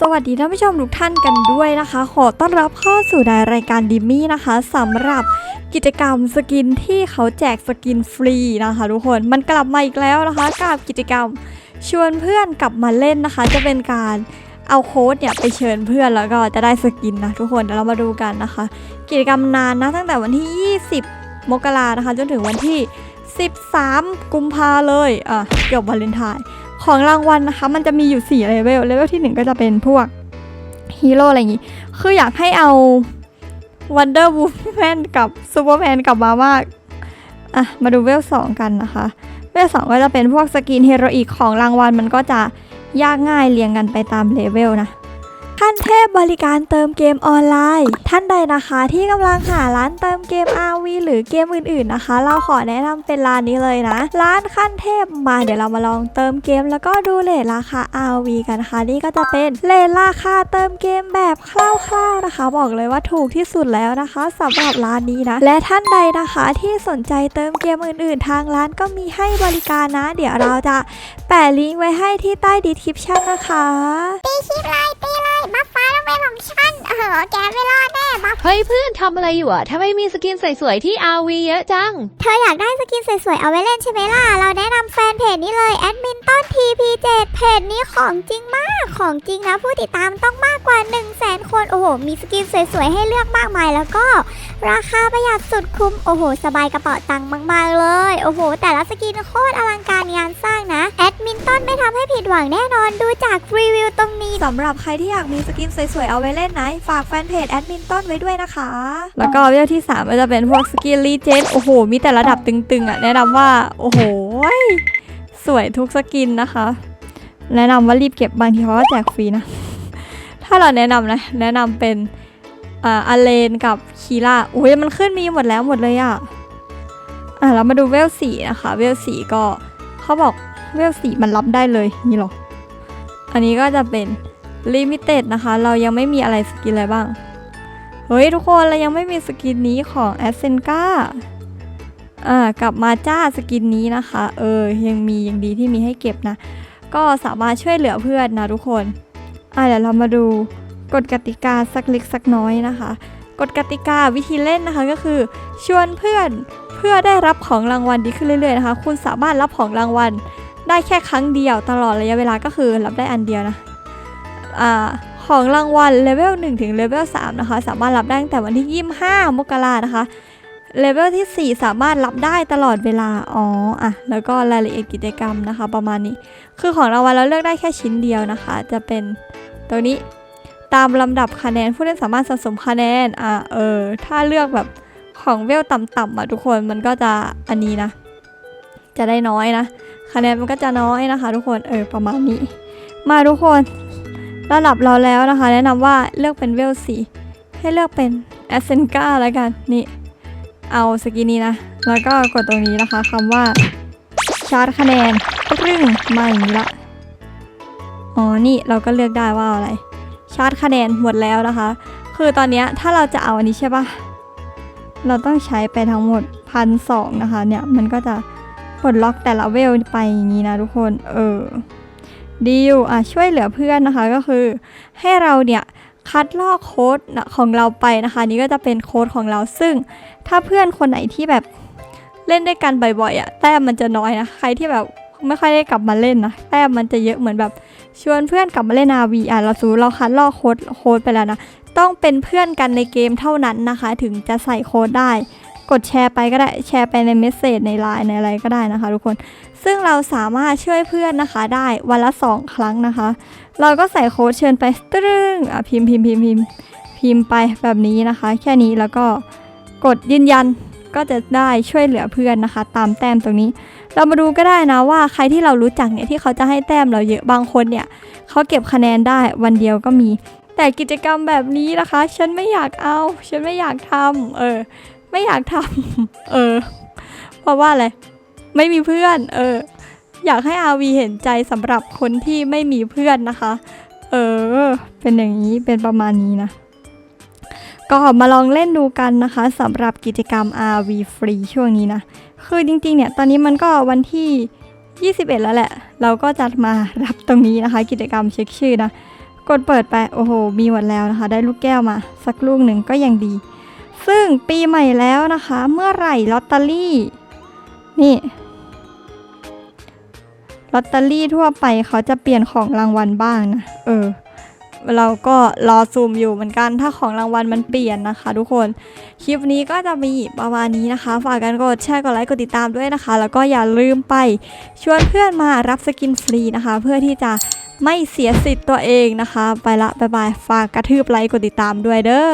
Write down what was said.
สวัสดีท่านผู้ชมทุกท่านกันด้วยนะคะ ขอต้อนรับเข้าสู่รายการดิมมี่นะคะสำหรับกิจกรรมสกินที่เขาแจกสกินฟรีนะคะทุกคนมันกลับมาอีกแล้วนะคะกับกิจกรรมชวนเพื่อนกลับมาเล่นนะคะ จะเป็นการเอาโค้ดเนี่ยไปเชิญเพื่อนแล้วก็จะได้สกินนะทุกคนเดี๋ยวเรามาดูกันนะคะ กิจกรรมนานนะตั้งแต่วันที่ 20 มกรานะคะ จนถึงวันที่ 13 กุมภาเลย อะเกือบวาเลนไทน์ของรางวัลนะคะ มันจะมีอยู่ 4 เลเวล เลเวลที่ 1 ก็จะเป็นพวกฮีโร่อะไรอย่างงี้ คืออยากให้เอา Wonder Woman กับ Superman กลับมามากอะ มาดูเวล2กันนะคะ เวล2ก็จะเป็นพวกสกินเฮโรอีกของรางวัลมันก็จะยากง่ายเรียงกันไปตามเลเวลนะ ขั้นเทพบริการเติมเกมออนไลน์ ท่านใดนะคะที่กำลังหาร้านเติมเกม RV หรือเกมอื่นๆนะคะ เราขอแนะนำเป็นร้านนี้เลยนะ ร้านขั้นเทพมาเดี๋ยวเรามาลองเติมเกม แล้วก็ดูเลทราคา RV กันนะคะนี่ก็จะเป็นเลทราคาเติมเกมแบบคร่าวๆนะคะ บอกเลยว่าถูกที่สุดแล้วนะคะสำหรับร้านนี้นะ และท่านใดนะคะที่สนใจเติมเกมอื่น ๆ ทางร้านก็มีให้บริการนะ เดี๋ยวเราจะ แปะลิงก์ไว้ให้ที่ใต้ดีคริปชั่นนะคะตีคลิปเลยตีเลยบัฟฟ้าต้องเป็นของฉันเออแกไม่รอดแน่บัฟเฮ้ยเพื่อนทำอะไรอยู่อะทำไมมีสกินสวยๆที่ RV เยอะจัง เธออยากได้สกินสวยๆ เอาไว้เล่นใช่ไหมล่ะ เราแนะนำแฟนเพจนี้เลยแอดมินต้น TP7 เพจนี้ของจริงมากของจริงนะผู้ติดตามต้องมากกว่า 1 0 0 0 0แสนคน โอ้โห มีสกินสวยๆ ให้เลือกมากมายแล้วก็ ราคาประหยัดสุดคุ้ม โอ้โห สบายกระเป๋าตังค์มากๆเลย โอ้โห แต่ละสกินโคตรอลังการงาน ห้ผิดหวังแน่นอนดูจากรีวิวตรงนี้สำหรับใครที่อยากมีสกินสวยๆเอาไว้เล่นนะฝากแฟนเพจแอดมินต้นไว้ด้วยนะคะ แล้วก็เวลที่3ก็จะเป็นพวกสกินรีเจนโอ้โห มีแต่ระดับตึงๆอะแนะนำว่าโอ้โหสวยทุกสกินนะคะ แนะนำว่ารีบเก็บบางทีเขาก็แจกฟรีนะ ถ้าเราแนะนำนะแนะนำเป็นอ่าอเลนกับคีล่าโอ้ยมันขึ้นมีหมดแล้วหมดเลยอะอะเรามาดูเวลสี่นะคะ เวลสี่ก็เขาบอก เวลสีมันรับได้เลยนี่หรอ อันนี้ก็จะเป็นลิมิเต็ดนะคะ เรายังไม่มีอะไรสกินอะไรบ้าง เฮ้ยทุกคนเรายังไม่มีสกินนี้ของแอสเซนกาอ่ากลับมาจ้าสกินนี้นะคะ เออ ยังมียังดีที่มีให้เก็บนะ ก็สามารถช่วยเหลือเพื่อนนะทุกคน อะเดี๋ยวเรามาดูกฎกติกาสักเล็กสักน้อยนะคะกฎกติกาวิธีเล่นนะคะก็คือ ชวนเพื่อนเพื่อได้รับของรางวัลดีขึ้นเรื่อยๆนะคะ คุณสามารถรับของรางวัล ได้แค่ครั้งเดียวตลอดระยะเวลาก็คือรับได้อันเดียวนะอ่าของรางวัลเลเวล1ถึงเลเวล3นะคะ สามารถรับได้ตั้งแต่วันที่ 25 มกรานะคะเลเวลที่ 4 สามารถรับได้ตลอดเวลา อ๋ออะแล้วก็รายละเอียดกิจกรรมนะคะ ประมาณนี้ คือของรางวัลเราเลือกได้แค่ชิ้นเดียวนะคะ จะเป็นตัวนี้ตามลำดับคะแนนผู้เล่นสามารถสะสมคะแนน อะเออ ถ้าเลือกแบบของเวลต่ำๆอะทุกคนมันก็จะอันนี้นะ จะได้น้อยนะ คะแนนมันก็จะน้อยนะคะ ทุกคนเออประมาณนี้ มาทุกคนระดับเราแล้วนะคะ แนะนำว่าเลือกเป็นเวลสีให้เลือกเป็นแอสเซนกาแล้วกันนี่เอาสกินนี้นะ แล้วก็กดตรงนี้นะคะคำว่าชาร์จคะแนนปรึ้งมาอย่างนี้ละอ๋อนี่เราก็เลือกได้ว่าอะไร ชาร์จคะแนนหมดแล้วนะคะ คือตอนนี้ถ้าเราจะเอาอันนี้ใช่ปะเราต้องใช้ไปทั้งหมดพันสองนะคะเนี่ยมันก็จะ ปลดล็อกแต่ละเวลไปอย่างนี้นะทุกคน เออดีลอะช่วยเหลือเพื่อนนะคะก็คือ ให้เราเนี่ยคัดลอกโค้ดของเราไปนะคะ นี่ก็จะเป็นโค้ดของเราซึ่ง ถ้าเพื่อนคนไหนที่แบบเล่นด้วยกันบ่อยๆอะแต้มมันจะน้อยนะใครที่แบบไม่ค่อยได้กลับมาเล่นนะแต้มมันจะเยอะเหมือนแบบชวนเพื่อนกลับมาเล่นนาวีอะเราสูเราคัดลอกโค้ดโค้ดไปแล้วนะต้องเป็นเพื่อนกันในเกมเท่านั้นนะคะ ถึงจะใส่โค้ดได้ กดแชร์ไปก็ได้แชร์ไปในเมสเซจในไลน์ในอะไรก็ได้นะคะ ทุกคนซึ่งเราสามารถช่วยเพื่อนนะคะได้วันละ 2 ครั้งนะคะ เราก็ใส่โค้ดเชิญไปตรึงอะพิมพ์พิมพ์พิมพ์พิมพ์พิมพ์ไปแบบนี้นะคะ แค่นี้แล้วก็กดยืนยันก็จะได้ช่วยเหลือเพื่อนนะคะ ตามแต้มตรงนี้ เรามาดูก็ได้นะว่าใครที่เรารู้จักเนี่ยที่เขาจะให้แต้มเราเยอะบางคนเนี่ยเขาเก็บคะแนนได้วันเดียวก็มี แต่กิจกรรมแบบนี้นะคะ ฉันไม่อยากเอา ฉันไม่อยากทำเออ ไม่อยากทำเออ เพราะว่าอะไร ไม่มีเพื่อน เออ อยากให้อาวีเห็นใจสำหรับคนที่ไม่มีเพื่อนนะคะ เออ เป็นอย่างนี้ เป็นประมาณนี้นะ ก็มาลองเล่นดูกันนะคะสำหรับกิจกรรม RV ฟรีช่วงนี้นะ คือจริงๆ เนี่ย ตอนนี้มันก็วันที่ 21 แล้วแหละ เราก็จะมารับตรงนี้นะคะ กิจกรรมเช็คชื่อนะ กดเปิดไป โอ้โห มีหมดแล้วนะคะ ได้ลูกแก้วมา สักลูกหนึ่งก็ยังดี ซึ่งปีใหม่แล้วนะคะ เมื่อไหร่ลอตเตอรี่นี่ลอตเตอรี่ทั่วไปเขาจะเปลี่ยนของรางวัลบ้างนะเออ เราก็รอซูมอยู่เหมือนกัน ถ้าของรางวัลมันเปลี่ยนนะคะ ทุกคน คลิปนี้ก็จะมีประมาณนี้นะคะ ฝากกันกดแชร์กดไลค์กดติดตามด้วยนะคะ แล้วก็อย่าลืมไปชวนเพื่อนมารับสกินฟรีนะคะ เพื่อที่จะไม่เสียสิทธิ์ตัวเองนะคะ ไปละบายบาย ฝากกระทืบไลค์กดติดตามด้วยเด้อ